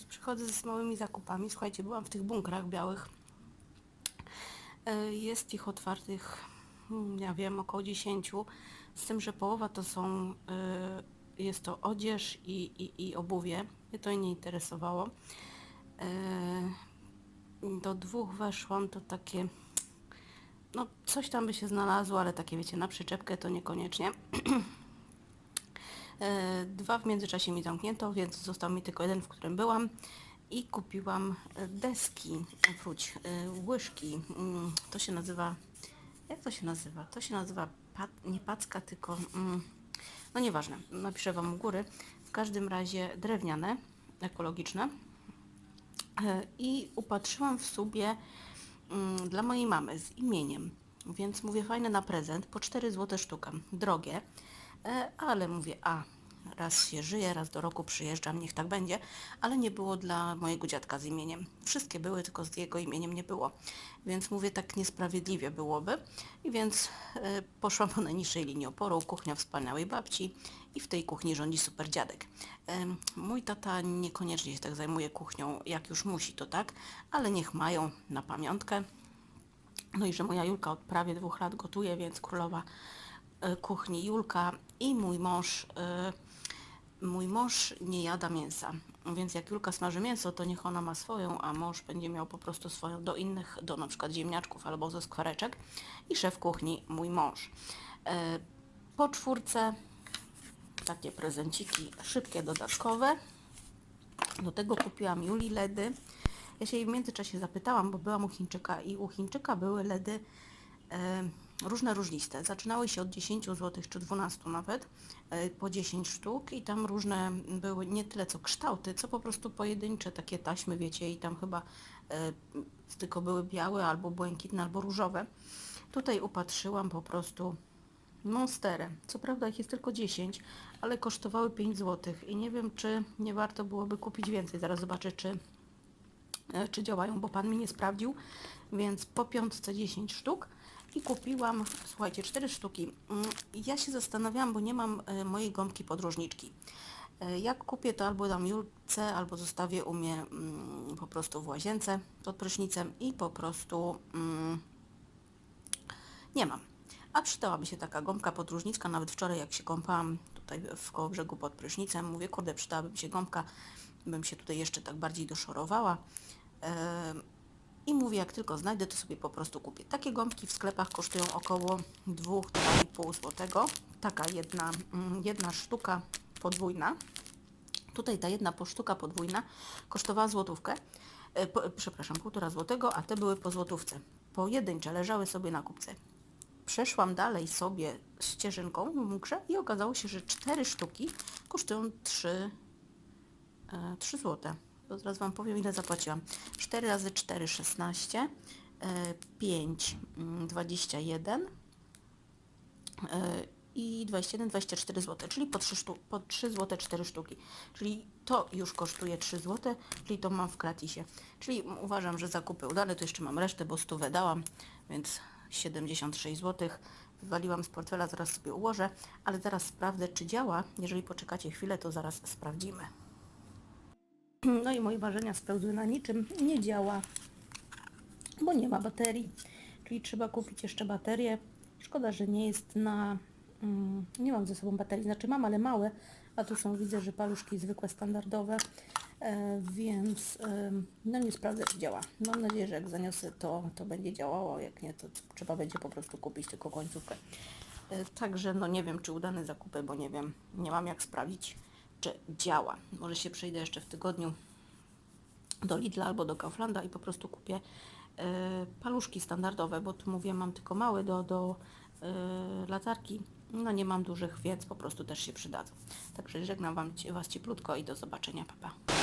Przychodzę z małymi zakupami. Słuchajcie, byłam w tych bunkrach białych. E, Jest ich otwartych, mm, ja wiem, około 10. Z tym, że połowa to są, e, jest to odzież i, i, i obuwie. Mnie to nie interesowało. E, Do dwóch weszłam, to takie, no coś tam by się znalazło, ale takie wiecie, na przyczepkę to niekoniecznie. E, Dwa w międzyczasie mi zamknięto, więc został mi tylko jeden, w którym byłam. I kupiłam e, deski, wróć, e, łyżki. mm, To się nazywa, jak to się nazywa? To się nazywa nie packa, tylko, mm, no nieważne, napiszę Wam u góry. W każdym razie drewniane, ekologiczne. I upatrzyłam w sobie mm, dla mojej mamy z imieniem. Więc mówię, fajne na prezent, po 4 zł sztuka. Drogie, ale mówię, a raz się żyje, raz do roku przyjeżdżam, niech tak będzie, ale nie było dla mojego dziadka z imieniem. Wszystkie były, tylko z jego imieniem nie było. Więc mówię, tak niesprawiedliwie byłoby. I więc e, poszłam po najniższej linii oporu, kuchnia wspaniałej babci i w tej kuchni rządzi super dziadek. Em, Mój tata niekoniecznie się tak zajmuje kuchnią, jak już musi, to tak, ale niech mają na pamiątkę. No i że moja Julka od prawie dwóch lat gotuje, więc królowa e, kuchni Julka i mój mąż, e, mój mąż nie jada mięsa. Więc jak Julka smaży mięso, to niech ona ma swoją, a mąż będzie miał po prostu swoją do innych, do na przykład ziemniaczków albo ze skwareczek. I szef kuchni mój mąż. E, Po czwórce takie prezenciki szybkie, dodatkowe. Do tego kupiłam Julii LEDy. Ja się jej w międzyczasie zapytałam, bo byłam u Chińczyka i u Chińczyka były LEDy e, różne różniste. Zaczynały się od 10 zł czy 12 nawet, e, po 10 sztuk i tam różne były nie tyle co kształty, co po prostu pojedyncze takie taśmy, wiecie, i tam chyba e, tylko były białe albo błękitne, albo różowe. Tutaj upatrzyłam po prostu Monsterę. Co prawda ich jest tylko 10, ale kosztowały 5 zł i nie wiem, czy nie warto byłoby kupić więcej. Zaraz zobaczę, czy, e, czy działają, bo Pan mi nie sprawdził, więc po piątce 10 sztuk i kupiłam, słuchajcie, 4 sztuki. Mm, Ja się zastanawiałam, bo nie mam e, mojej gąbki podróżniczki. E, Jak kupię, to albo dam Julce, albo zostawię u mnie mm, po prostu w łazience pod prysznicem i po prostu... Mm, nie mam. A przydałaby się taka gąbka podróżnicka, nawet wczoraj jak się kąpałam tutaj w koło brzegu pod prysznicem, mówię, kurde, przydałaby mi się gąbka, bym się tutaj jeszcze tak bardziej doszorowała. Em, I mówię, jak tylko znajdę, to sobie po prostu kupię. Takie gąbki w sklepach kosztują około 2-2,5 zł. Taka jedna, mm, jedna sztuka podwójna. Tutaj ta jedna sztuka podwójna kosztowała złotówkę, e, po, przepraszam, półtora złotego, a te były po złotówce. Pojedyncze leżały sobie na kupce. Przeszłam dalej sobie ścieżynką w bunkrze i okazało się, że cztery sztuki kosztują 3, e, 3 zł. To zaraz Wam powiem, ile zapłaciłam. 4 razy 4, 16, e, 5, mm, 21 e, i 21, 24 zł, czyli po 3, sztu, po 3 zł 4 sztuki. Czyli to już kosztuje 3 zł, czyli to mam w gratisie. Czyli uważam, że zakupy udane, to jeszcze mam resztę, bo stówę dałam, więc 76 zł. Wywaliłam z portfela, zaraz sobie ułożę, ale zaraz sprawdzę, czy działa. Jeżeli poczekacie chwilę, to zaraz sprawdzimy. No i moje marzenia spełzły na niczym. Nie działa, bo nie ma baterii. Czyli trzeba kupić jeszcze baterię. Szkoda, że nie jest na... Mm, nie mam ze sobą baterii, znaczy mam, ale małe, a tu są, widzę, że paluszki zwykłe, standardowe, e, więc no nie sprawdzę, czy działa. Mam nadzieję, że jak zaniosę, to, to będzie działało, jak nie, to trzeba będzie po prostu kupić tylko końcówkę. E, Także no nie wiem, czy udane zakupy, bo nie wiem, nie mam jak sprawdzić, czy działa. Może się przejdę jeszcze w tygodniu do Lidla albo do Kauflanda i po prostu kupię e, paluszki standardowe, bo tu mówię, mam tylko małe do, do e, latarki. No nie mam dużych, więc po prostu też się przydadzą. Także żegnam wam, Was cieplutko i do zobaczenia, papa. Pa.